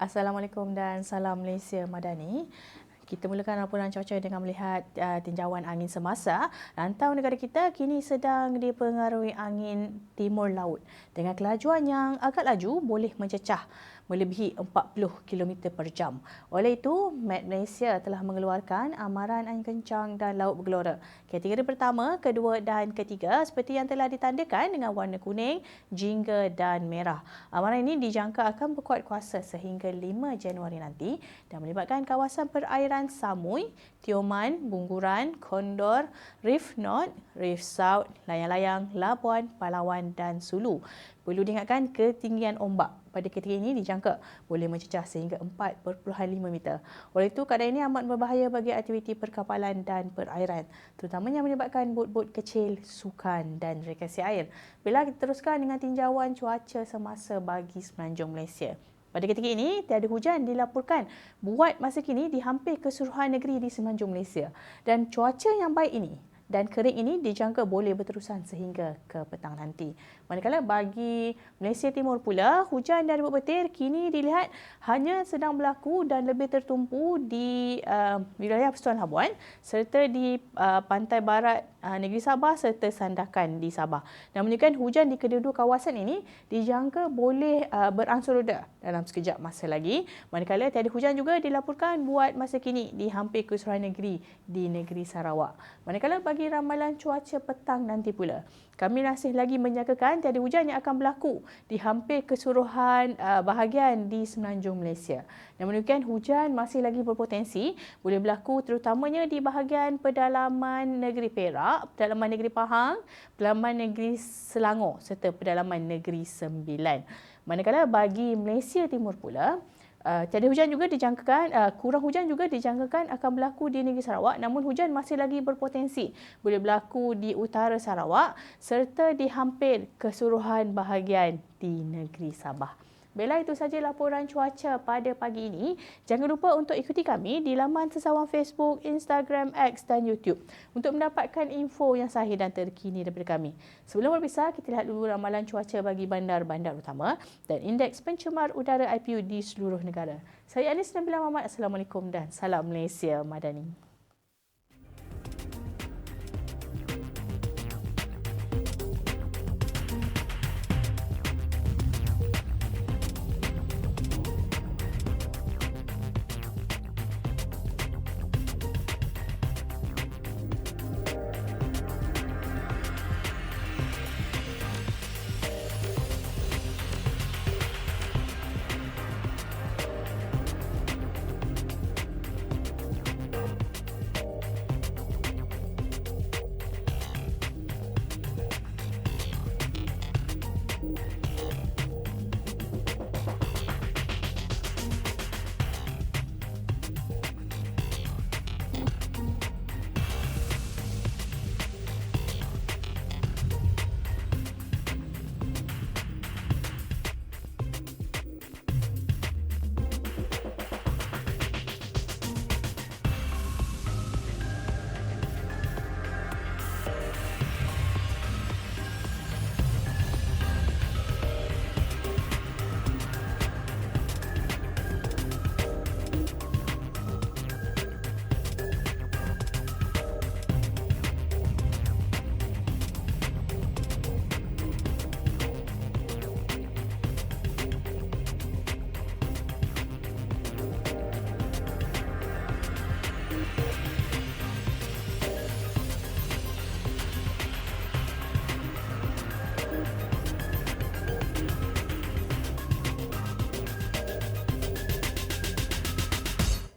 Assalamualaikum dan salam Malaysia Madani. Kita mulakan laporan cuaca dengan melihat uh, tinjauan angin semasa. Rantau negara kita kini sedang dipengaruhi angin timur laut dengan kelajuan yang agak laju boleh mencecah melebihi 40 km per jam. Oleh itu, Met Malaysia telah mengeluarkan amaran angin kencang dan laut bergelora. Kategori pertama, kedua dan ketiga seperti yang telah ditandakan dengan warna kuning, jingga dan merah. Amaran ini dijangka akan berkuat kuasa sehingga 5 Januari nanti dan melibatkan kawasan perairan Samui, Tioman, Bungguran, Kondor, Reef North, Reef South, Layang-Layang, Labuan, Palawan dan Sulu. Perlu diingatkan ketinggian ombak pada ketika ini dijangka boleh mencecah sehingga 4.5 meter. Oleh itu, keadaan ini amat berbahaya bagi aktiviti perkapalan dan perairan, terutamanya menyebabkan bot-bot kecil, sukan dan rekreasi air. Bila kita teruskan dengan tinjauan cuaca semasa bagi semenanjung Malaysia. Pada ketika ini, tiada hujan dilaporkan buat masa kini di hampir keseluruhan negeri di semenanjung Malaysia. Dan cuaca yang baik ini dan kering ini dijangka boleh berterusan sehingga ke petang nanti. Manakala bagi Malaysia Timur pula, hujan dan ribut petir kini dilihat hanya sedang berlaku dan lebih tertumpu di uh, wilayah Persetuan Labuan serta di uh, pantai barat uh, negeri Sabah serta sandakan di Sabah. Dan menunjukkan hujan di kedua-dua kawasan ini dijangka boleh uh, beransur reda dalam sekejap masa lagi. Manakala tiada hujan juga dilaporkan buat masa kini di hampir keseluruhan negeri di negeri Sarawak. Manakala bagi bagi ramalan cuaca petang nanti pula. Kami masih lagi menyangkakan tiada hujan yang akan berlaku di hampir keseluruhan uh, bahagian di semenanjung Malaysia. Namun demikian hujan masih lagi berpotensi boleh berlaku terutamanya di bahagian pedalaman negeri Perak, pedalaman negeri Pahang, pedalaman negeri Selangor serta pedalaman negeri Sembilan. Manakala bagi Malaysia Timur pula, Uh, tiada hujan juga dijangkakan, uh, kurang hujan juga dijangkakan akan berlaku di negeri Sarawak namun hujan masih lagi berpotensi boleh berlaku di utara Sarawak serta di hampir keseluruhan bahagian di negeri Sabah. Bella itu saja laporan cuaca pada pagi ini. Jangan lupa untuk ikuti kami di laman sesawan Facebook, Instagram, X dan YouTube untuk mendapatkan info yang sahih dan terkini daripada kami. Sebelum berpisah, kita lihat dulu ramalan cuaca bagi bandar-bandar utama dan indeks pencemar udara IPU di seluruh negara. Saya Anis Nabila Muhammad. Assalamualaikum dan salam Malaysia Madani.